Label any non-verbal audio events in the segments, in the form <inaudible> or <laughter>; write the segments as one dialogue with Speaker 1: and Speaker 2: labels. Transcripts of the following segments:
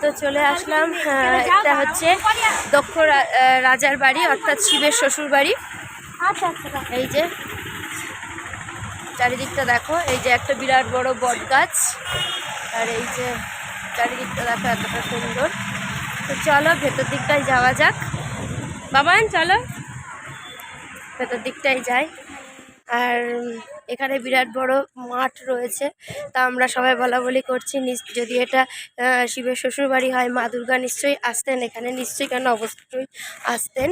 Speaker 1: তো চলে আসলাম এটা হচ্ছে দক্ষ রাজার বাড়ি, অর্থাৎ শিবের শ্বশুর বাড়ি। এই যে, চারিদিকটা দেখো, এই যে একটা বিরাট বড় বট গাছ আর এই যে চারিদিকটা দেখো এতটা সুন্দর। তো চলো, ভেতর দিকটায় যাওয়া যাক। বাবান চলো। ভেতর দিকটাই যাই। আর এখানে বিরাট বড় মাঠ রয়েছে। তা আমরা সবাই বলা বলি করছি যদি এটা শিবের শ্বশুর বাড়ি হয়, মা দুর্গা নিশ্চয়ই আসতেন। এখানে নিশ্চয়ই কেন অবশ্যই আসতেন?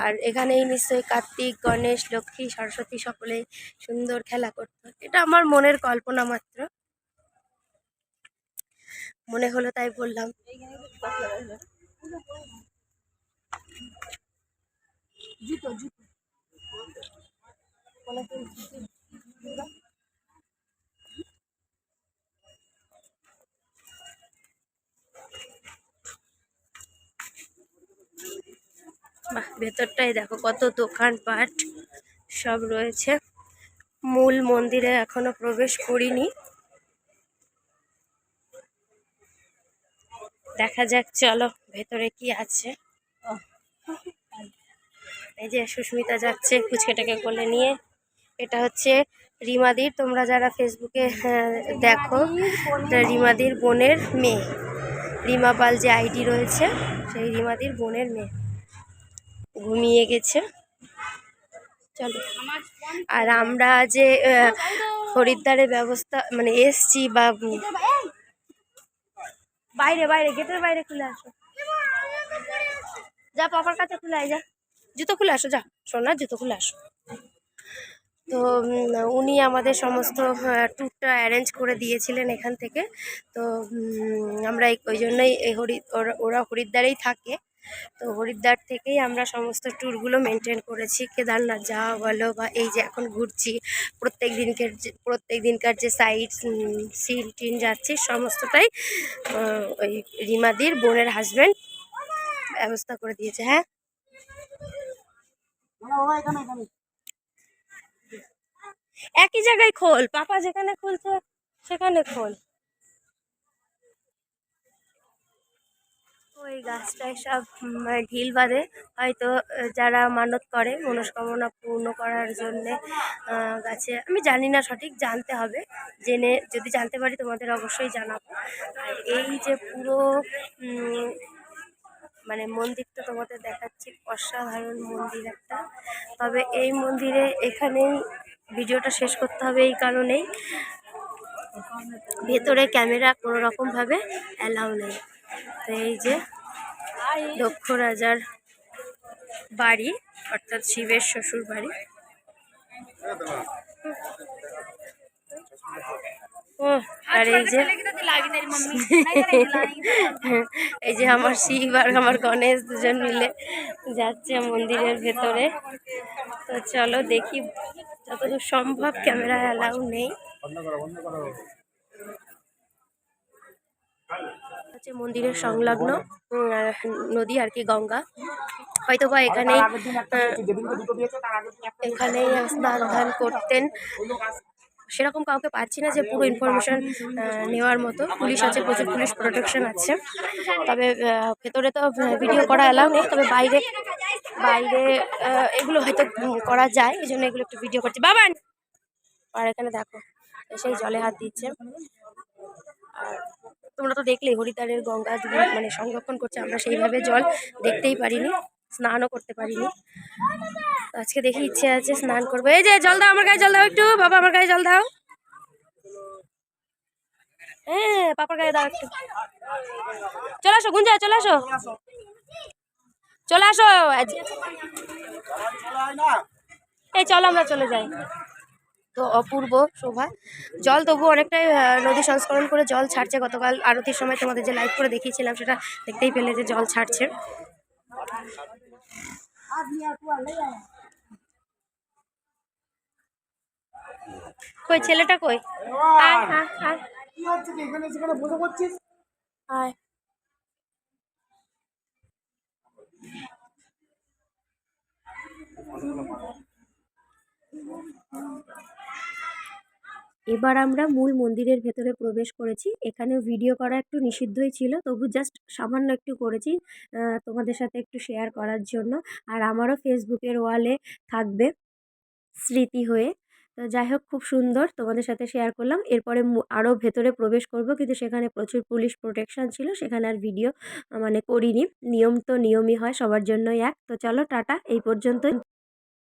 Speaker 1: আর এখানেই নিশ্চয়ই কার্তিক, গণেশ, লক্ষ্মী, সরস্বতী সকলে সুন্দর খেলা করতো। এটা আমার মনের কল্পনা মাত্র। মনে হলো তাই বললাম।
Speaker 2: জুতো জুতো।
Speaker 1: বাহ ভেতরটাই দেখো কত দোকানপাট সব রয়েছে। মূল মন্দিরে এখনও প্রবেশ করিনি। দেখা যাক চলো ভেতরে কি আছে। এই যে সুস্মিতা যাচ্ছে ফুচকাটাকে কোলে নিয়ে। এটা হচ্ছে রিমাদির তোমরা যারা ফেসবুকে হ্যাঁ, দেখো রিমাদির বোনের মেয়ে। রিমা পাল যে আইডি রয়েছে সেই রিমাদির বোনের মেয়ে। ঘুমিয়ে গেছে। চলো। আর আমরা যে আহ, হরিদ্বারের ব্যবস্থা মানে এসছি বা বাইরে বাইরে, গেটের বাইরে খুলে আসো। যা পাপার কাছে খুলে আয়, যা। জুতো খুলে আসো, যা। সোনা জুতো খুলে আসো। তো উনি আমাদের সমস্ত ট্যুরটা অ্যারেঞ্জ করে দিয়েছিলেন এখান থেকে। তো আমরা ওই জন্যই হরি ওরা হরিদ্বারেই থাকে। তো হরিদ্বার থেকেই আমরা সমস্ত ট্যুরগুলো মেনটেন করেছি। কেদারনাথ যাওয়া বলো বা এই যে এখন ঘুরছি। প্রত্যেক দিনকার প্রত্যেক দিনকার যে সাইড সিন টিন যাচ্ছি, সমস্তটাই ওই রিমাদির বোনের হাজব্যান্ড ব্যবস্থা করে দিয়েছে হ্যাঁ? একই জায়গায় খোল, পাপা যেখানে খুলছে, সেখানে খোল। ওই গাছটায় সব ঢিল বাঁধে। হয়তো যারা মানত করে মনস্কামনা পূর্ণ করার জন্যে গাছে, আমি জানি না সঠিক, জানতে হবে। জেনে, যদি জানতে পারি তোমাদের অবশ্যই জানাব। এই যে পুরো মানে মন্দিরটা তোমাদের দেখাচ্ছি, অসাধারণ মন্দির একটা। তবে এই মন্দিরে এখানেই ভিডিওটা শেষ করতে হবে এই কারণেই। ভেতরে ক্যামেরা কোনো রকমভাবে অ্যালাউ নেই। তো এই যে দক্ষ রাজার বাড়ি, অর্থাৎ শিবের শ্বশুর বাড়ি। ও, আর এই যে <laughs> এই যে আমার শিব আর আমার গণেশ দুজন মিলে যাচ্ছে মন্দিরের ভেতরে। তো চলো দেখি যতদূর সম্ভব ক্যামেরা অ্যালাউ নেই। হচ্ছে মন্দিরের সংলগ্ন নদী আর কি, গঙ্গা। হয়তো বা এখানেই এখানেই স্নান ধান করতেন। সেরকম কাউকে পাচ্ছি না যে পুরো ইনফরমেশন নেওয়ার মতো। পুলিশ আছে, প্রচুর পুলিশ প্রোটেকশন আছে। তবে ভেতরে তো ভিডিও করা অ্যালাউ নেই। তবে বাইরে বাইরে এগুলো হয়তো করা যায়। এই জন্য এগুলো একটু ভিডিও করছি। বাবান! আর এখানে দেখো সেই জলে হাত দিচ্ছে। তোমরা তো দেখলেই হরিদ্বারের গঙ্গা মানে সংরক্ষণ করছে, আমরা সেইভাবে জল দেখতেই পারিনি, স্নানও করতে পারিনি। আজকে দেখি ইচ্ছে আছে স্নান করব। এই যে, জল দাও আমার গায়ে, জল দাও একটু, বাবা আমার গায়ে জল দাও। হ্যাঁ পাপার গায়ে দাও একটু। চলে আসো, গুঞ্জা, চলে আসো। চলে আসো। এই, চলো আমরা চলে যাই। তো অপূর্ব শোভা। জল তবু অনেকটাই নদী সংস্করণ করে জল ছাড়ছে। গতকাল আরতির সময় তোমাদের যে লাইভ করে দেখিয়েছিলাম সেটা দেখতেই পেলে যে জল ছাড়ছে। কই ছেলেটা কই? আয়, আয়, আয়।
Speaker 3: কি হচ্ছে কি এখানে সেখানে বসে করছিস
Speaker 1: আয় এবার আমরা মূল মন্দিরের ভেতরে প্রবেশ করেছি। এখানে ভিডিও করা একটু নিষিদ্ধই ছিল, তবু জাস্ট সামান্য একটু করেছি তোমাদের সাথে একটু শেয়ার করার জন্য। আর আমারও ফেসবুকের ওয়ালে থাকবে স্মৃতি হয়ে। তো যাই হোক, খুব সুন্দর, তোমাদের সাথে শেয়ার করলাম। এরপরে আরও ভেতরে প্রবেশ করব, কিন্তু সেখানে প্রচুর পুলিশ প্রোটেকশান ছিল, সেখানে আর ভিডিও মানে করিনি। নিয়ম তো নিয়মই হয়, সবার জন্যই এক। তো চলো, টাটা, এই পর্যন্তই।